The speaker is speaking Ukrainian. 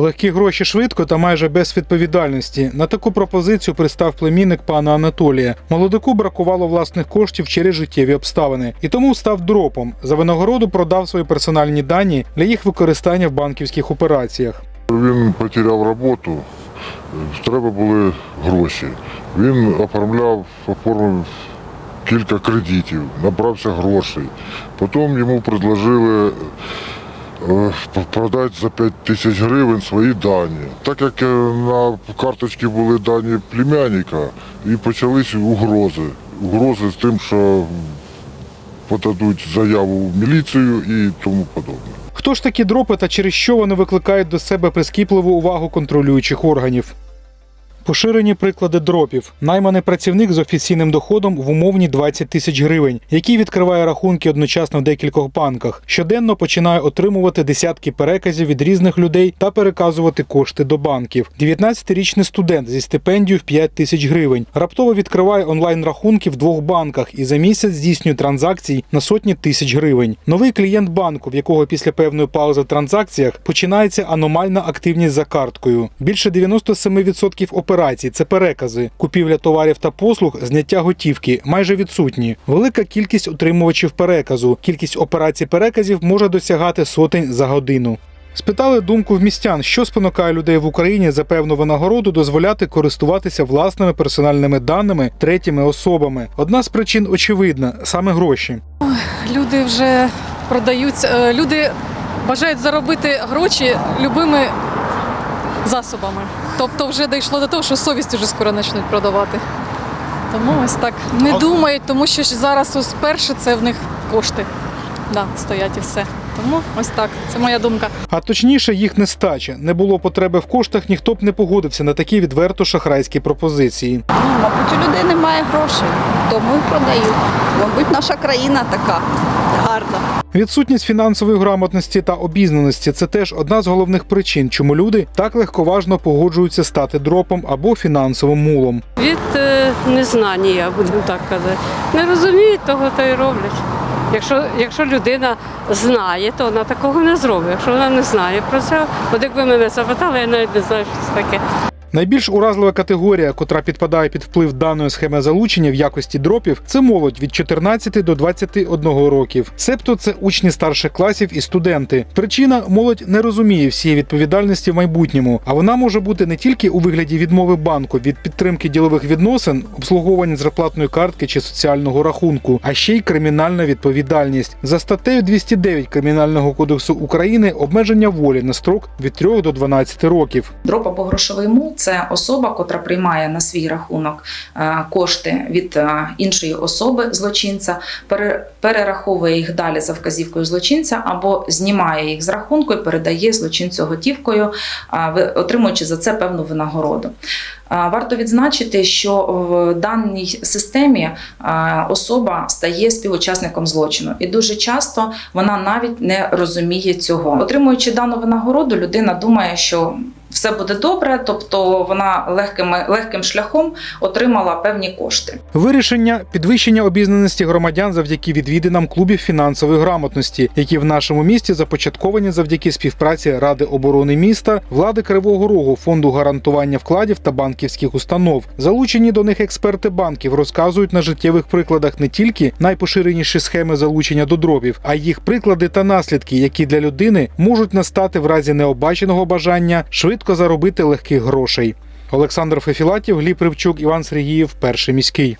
Легкі гроші швидко та майже без відповідальності. На таку пропозицію пристав племінник пана Анатолія. Молодику бракувало власних коштів через життєві обставини, і тому став дропом. За винагороду продав свої персональні дані для їх використання в банківських операціях. Він потеряв роботу, треба були гроші. Він оформляв, оформив кілька кредитів, набрався грошей. Потім йому предложили продати за 5 тисяч гривень свої дані. Так як е, на карточці були дані племянника, і почались угрози. Угрози з тим, що подадуть заяву в міліцію і тому подобне. Хто ж такі дропи та через що вони викликають до себе прискіпливу увагу контролюючих органів? Поширені приклади дропів. Найманий працівник з офіційним доходом в умовні 20 тисяч гривень, який відкриває рахунки одночасно в декількох банках. Щоденно починає отримувати десятки переказів від різних людей та переказувати кошти до банків. 19-річний студент зі стипендією в 5 тисяч гривень раптово відкриває онлайн рахунки в двох банках і за місяць здійснює транзакцій на сотні тисяч гривень. Новий клієнт банку, в якого після певної паузи в транзакціях починається аномальна активність за карткою. Більше 97% операцій це перекази, купівля товарів та послуг, зняття готівки майже відсутні. Велика кількість утримувачів переказу. Кількість операцій переказів може досягати сотень за годину. Спитали думку в містян, що спонукає людей в Україні за певну винагороду дозволяти користуватися власними персональними даними третіми особами. Одна з причин очевидна саме гроші. Люди вже продаються. е, Люди бажають заробити гроші любими засобами. Тобто вже дійшло до того, що совість вже скоро почнуть продавати. Тому ось так не думають, тому що ж зараз ось перше це в них кошти. Да, стоять і все. Тому ось так. Це моя думка. А точніше, їх нестача. Не було потреби в коштах, ніхто б не погодився на такі відверто шахрайські пропозиції. Ну, мабуть, у людей немає грошей, тому і продають. Мабуть, наша країна така гарна. Відсутність фінансової грамотності та обізнаності це теж одна з головних причин, чому люди так легковажно погоджуються стати дропом або фінансовим мулом. Від е, незнання, будемо так казати. Не розуміють того, то й роблять. Якщо, якщо людина знає, то вона такого не зробить. Якщо вона не знає про це, от якби мене запитали, я навіть не знаю, що це таке. Найбільш уразлива категорія, котра підпадає під вплив даної схеми залучення в якості дропів, це молодь від 14 до 21 років. Себто це учні старших класів і студенти. Причина молодь не розуміє всієї відповідальності в майбутньому, а вона може бути не тільки у вигляді відмови банку від підтримки ділових відносин, обслуговування зарплатної картки чи соціального рахунку, а ще й кримінальна відповідальність за статтею 209 Кримінального кодексу України обмеження волі на строк від 3 до 12 років. Дроп або грошовий це особа, котра приймає на свій рахунок е, кошти від е, іншої особи злочинця, перераховує їх далі за вказівкою злочинця або знімає їх з рахунку і передає злочинцю готівкою, отримуючи за це певну винагороду. Варто відзначити, що в даній системі особа стає співучасником злочину, і дуже часто вона навіть не розуміє цього. Отримуючи дану винагороду, людина думає, що все буде добре, тобто вона легкими легким шляхом отримала певні кошти. Вирішення підвищення обізнаності громадян завдяки відвідинам клубів фінансової грамотності, які в нашому місті започатковані завдяки співпраці Ради оборони міста, влади Кривого Рогу, фонду гарантування вкладів та банківських установ. Залучені до них експерти банків розказують на життєвих прикладах не тільки найпоширеніші схеми залучення до дробів, а їх приклади та наслідки, які для людини можуть настати в разі необаченого бажання швидко заробити легких грошей. Олександр Фефілатів, Гліб Рибчук, Іван Сергіїв, перший міський.